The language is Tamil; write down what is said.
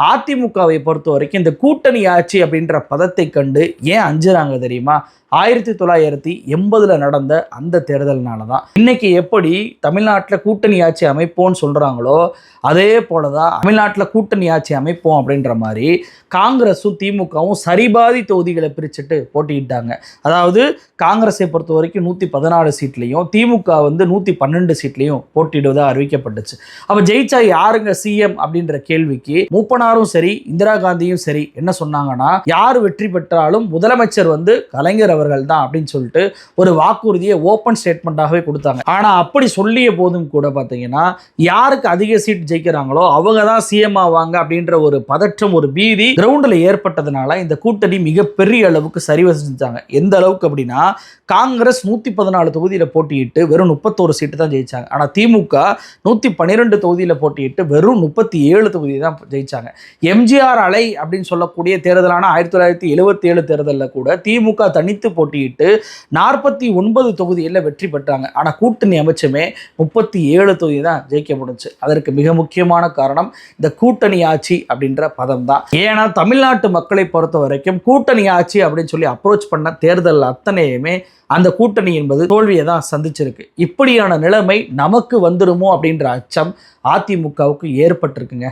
அதிமுகவை பொறுத்த வரைக்கும் இந்த கூட்டணி ஆட்சி அப்படின்ற பதத்தை கண்டு ஏன் அஞ்சுறாங்க தெரியுமா? ஆயிரத்தி தொள்ளாயிரத்தி எண்பதுல நடந்த அந்த தேர்தல்னால தான் இன்னைக்கு எப்படி தமிழ்நாட்டில் கூட்டணி ஆட்சி அமைப்போம்னு சொல்கிறாங்களோ அதே போல தான் தமிழ்நாட்டில் கூட்டணி ஆட்சி அமைப்போம் அப்படின்ற மாதிரி காங்கிரஸும் திமுகவும் சரிபாதி தொகுதிகளை பிரிச்சுட்டு போட்டியிட்டாங்க. அதாவது காங்கிரஸை பொறுத்த வரைக்கும் நூற்றி பதினாலு சீட்லேயும் திமுக வந்து நூற்றி பன்னெண்டு சீட்லேயும் போட்டியிடுவதாக அறிவிக்கப்பட்டுச்சு. அப்போ ஜெயிச்சா யாருங்க சிஎம் அப்படின்ற கேள்விக்கு மூப்பனாரும் சரி இந்திரா காந்தியும் சரி என்ன சொன்னாங்கன்னா யார் வெற்றி பெற்றாலும் முதலமைச்சர் வந்து கலைஞர் அவர்கள் தான் அப்படின்னு சொல்லிட்டு ஒரு வாக்குறுதியை ஓப்பன் ஸ்டேட்மெண்ட்டாகவே கொடுத்தாங்க. ஆனால் அப்படி சொல்லிய போதும் கூட பார்த்தீங்கன்னா யாருக்கு அதிக சீட் ஜெயிக்கிறாங்களோ அவங்க தான் சிஎம் ஆவாங்க அப்படின்ற ஒரு பதற்றம் ஒரு பீதி கிரவுண்டில் ஏற்பட்டதுனால இந்த கூட்டணி மிகப்பெரிய அளவுக்கு சரிவு செஞ்சாங்க எந்த அளவுக்கு அப்படின்னா காங்கிரஸ் நூற்றி பதினாலு தொகுதியில் போட்டியிட்டு வெறும் முப்பத்தோரு சீட்டு தான் ஜெயிச்சாங்க. ஆனால் திமுக நூற்றி பன்னிரெண்டு தொகுதியில் போட்டியிட்டு வெறும் முப்பத்தி ஏழு தொகுதி தான் ஜெயிச்சாங்க. எம்ஜிஆர் அலை அப்படின்னு சொல்லக்கூடிய தேர்தலான ஆயிரத்தி தொள்ளாயிரத்தி எழுபத்தி ஏழு தேர்தலில் கூட திமுக தனித்து போட்டியிட்டு நாற்பத்தி ஒன்பது தொகுதியில் வெற்றி பெற்றாங்க. ஆனால் கூட்டணி அமைச்சமே முப்பத்தி ஏழு தொகுதி தான் ஜெயிக்க முடிஞ்சு. அதற்கு மிக முக்கியமான காரணம் இந்த கூட்டணி ஆட்சி அப்படின்ற பதம் தான் ஏன்னா தமிழ்நாட்டு மக்களை பொறுத்த வரைக்கும் கூட்டணி ஆட்சி அப்படின்னு சொல்லி அப்ரோச் பண்ண தேர்தல் அத்தனையுமே அந்த கூட்டணி என்பது தோல்வியை தான் சந்திச்சிருக்கு. இப்படியான நிலைமை நமக்கு வந்துருமோ அப்படின்ற அச்சம் அதிமுகவுக்கு ஏற்பட்டிருக்குங்க.